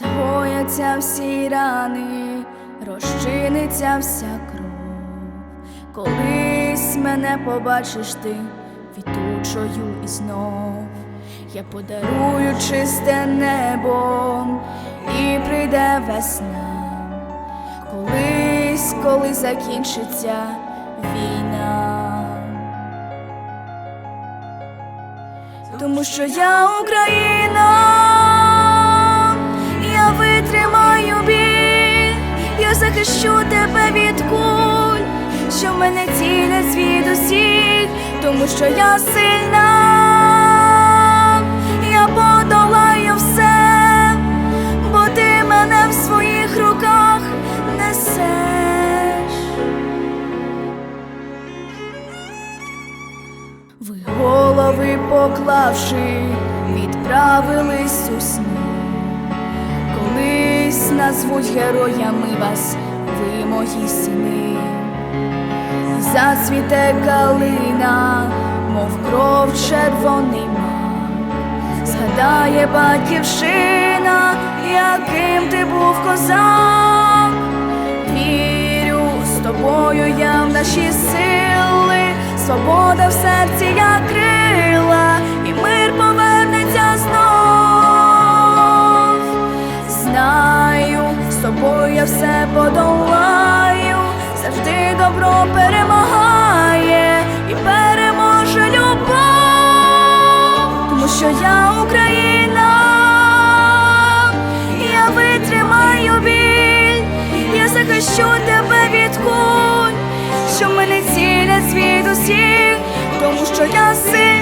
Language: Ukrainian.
загояться всі рани, розчиниться вся кров. Колись мене побачиш ти квітучою і знов. Я подарую чисте небо і прийде весна. Колись, коли закінчиться війна. Тому що я Україна, захищу тебе від куль, що мене цілять звідусіль, тому що я сильна, я подолаю все, бо ти мене в своїх руках несеш. Ви голови поклавши, відправились у сни. Назвуть героями вас, ви мої сини. Зацвіте калина, мов кров червоний мак. Згадає батьківщина, яким ти був козак. Вірю з тобою я в наші сили, свобода в серці як крила, подолаю, завжди добро перемагає і переможе любов, тому що я Україна, я витримаю біль, я захищу тебе від куль, що мене цілять звідусіль, тому що я сильна.